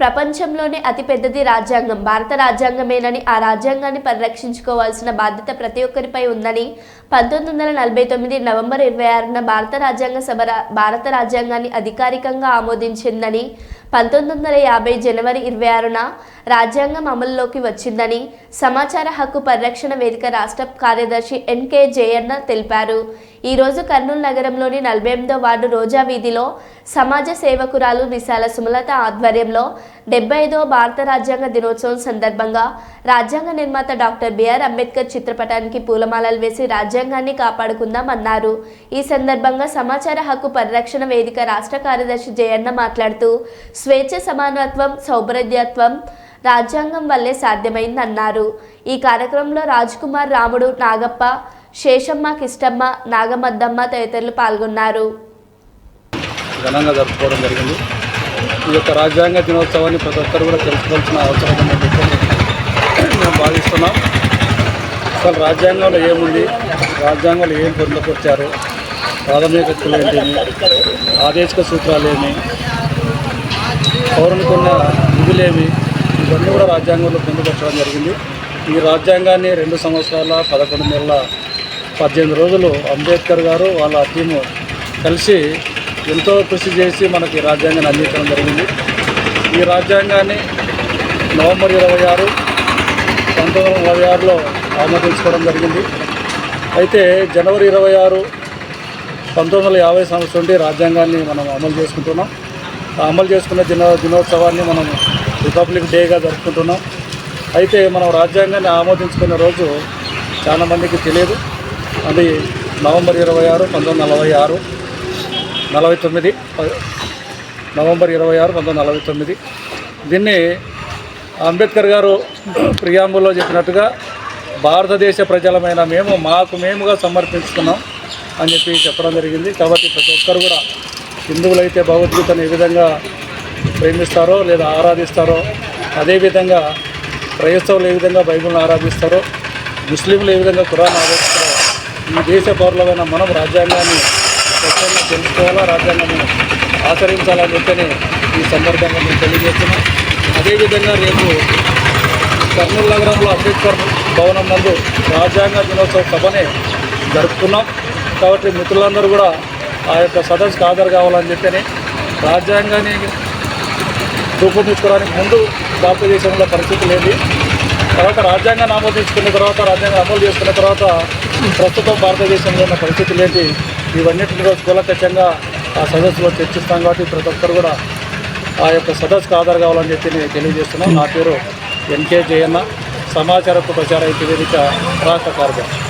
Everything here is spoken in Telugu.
ప్రపంచంలోనే అతిపెద్దది రాజ్యాంగం. భారత రాజ్యాంగమేనని ఆ రాజ్యాంగాన్ని పరిరక్షించుకోవాల్సిన బాధ్యత ప్రతి ఒక్కరిపై ఉందని పంతొమ్మిది వందల నలభై తొమ్మిది నవంబర్ ఇరవై ఆరున భారత రాజ్యాంగ సభ భారత రాజ్యాంగాన్ని అధికారికంగా ఆమోదించిందని పంతొమ్మిది వందల యాభై జనవరి ఇరవై ఆరున రాజ్యాంగం అమల్లోకి వచ్చిందని సమాచార హక్కు పరిరక్షణ వేదిక రాష్ట్ర కార్యదర్శి ఎన్కే జయన్న తెలిపారు. ఈరోజు కర్నూలు నగరంలోని నలభై ఎనిమిదో వార్డు రోజా వీధిలో సమాజ సేవకురాలు విశాల సుమలత ఆధ్వర్యంలో డెబ్బై ఐదో భారత రాజ్యాంగ దినోత్సవం సందర్భంగా రాజ్యాంగ నిర్మాత డాక్టర్ బిఆర్ అంబేద్కర్ చిత్రపటానికి పూలమాలలు వేసి రాజ్యాంగాన్ని కాపాడుకుందాం అన్నారు ఈ సందర్భంగా సమాచార హక్కు పరిరక్షణ వేదిక రాష్ట్ర కార్యదర్శి జయన్న మాట్లాడుతూ స్వేచ్ఛ సమానత్వం సౌభ్రద్యత్వం రాజ్యాంగం వల్లే సాధ్యమైందన్నారు. ఈ కార్యక్రమంలో రాజ్ కుమార్ రాముడు నాగప్ప శేషమ్మ కిష్టమ్మ నాగమద్దమ్మ తదితరులు పాల్గొన్నారు. ఘనంగా జరుపుకోవడం జరిగింది. ఈ యొక్క రాజ్యాంగ దినోత్సవాన్ని ప్రతి ఒక్కరు కూడా తెలుసుకోవాల్సిన అవసరం చేస్తున్నాం. అసలు రాజ్యాంగంలో ఏముంది? రాజ్యాంగంలో ఏం పొందుకొచ్చారు? ప్రాథమిక హక్కులు ఏంటి ఆదేశిక సూత్రాలు ఏమి? పౌరునికి ఉన్న విధులేమి ఇవన్నీ కూడా రాజ్యాంగంలో పొందుపరచడం జరిగింది. ఈ రాజ్యాంగాన్ని రెండు సంవత్సరాల పదకొండు నెలల పద్దెనిమిది రోజులు అంబేద్కర్ గారు వాళ్ళ టీము కలిసి ఎంతో కృషి చేసి మనకి రాజ్యాంగాన్ని అందించడం జరిగింది. ఈ రాజ్యాంగాన్ని నవంబర్ ఇరవై ఆరు పంతొమ్మిది వందల నలభై ఆరులో ఆమోదించుకోవడం జరిగింది. అయితే జనవరి ఇరవై ఆరు పంతొమ్మిది వందల యాభై సంవత్సరం నుండి రాజ్యాంగాన్ని మనం అమలు చేసుకుంటున్నాం. అమలు చేసుకున్న దిన దినోత్సవాన్ని మనం రిపబ్లిక్ డేగా జరుపుకుంటున్నాం. అయితే మనం రాజ్యాంగాన్ని ఆమోదించుకున్న రోజు చాలా మందికి తెలియదు. అది నవంబర్ ఇరవై ఆరు పంతొమ్మిది వందల నలభై ఆరు నలభై తొమ్మిది ప- నవంబర్ ఇరవై ఆరు పంతొమ్మిది వందల నలభై తొమ్మిది. దీన్ని అంబేద్కర్ గారు ప్రియాంబుల్లో చెప్పినట్టుగా భారతదేశ ప్రజలమైన మేము మాకు మేముగా సమర్పించుకున్నాం అని చెప్పి చెప్పడం జరిగింది. కాబట్టి ప్రతి ఒక్కరు కూడా హిందువులైతే భగవద్గీతను ఏ విధంగా ప్రేమిస్తారో లేదా ఆరాధిస్తారో అదేవిధంగా క్రైస్తవులు ఏ విధంగా బైబిల్ని ఆరాధిస్తారో ముస్లింలు ఏ విధంగా కురాన్ ఆరాధిస్తారో ఈ దేశ పౌరులమైన మనం రాజ్యాంగాన్ని స్వచ్ఛంగా తెలుసుకోవాలా రాజ్యాంగాన్ని ఆచరించాలని చెప్పని ఈ సందర్భంగా మేము తెలియజేస్తున్నాం. అదేవిధంగా రేపు కర్నూలు నగరంలో అంబేద్కర్ భవనం నందు రాజ్యాంగ దినోత్సవ సభని జరుపుకున్నాం. కాబట్టి మిత్రులందరూ కూడా ఆ యొక్క సదస్సుకు హాజరు కావాలని చెప్పని రాజ్యాంగాన్ని రూపొందించుకోవడానికి ముందు భారతదేశంలో పరిస్థితి లేదు తర్వాత రాజ్యాంగాన్ని ఆమోదించుకున్న తర్వాత రాజ్యాంగం అమలు చేసుకున్న తర్వాత ప్రస్తుతం భారతదేశంలో ఉన్న పరిస్థితులు ఏంటి ఇవన్నిటిని కూడా కూలకషంగా ఆ సదస్సులో చర్చిస్తాం కాబట్టి ప్రతి ఒక్కరు కూడా ఆ యొక్క సదస్సుకు హాజరు కావాలని చెప్పి నేను తెలియజేస్తున్నాను. నా పేరు ఎన్కే జయన్న. సమాచారపు ప్రచార వేదిక రాష్ట్ర కార్యదర్శి.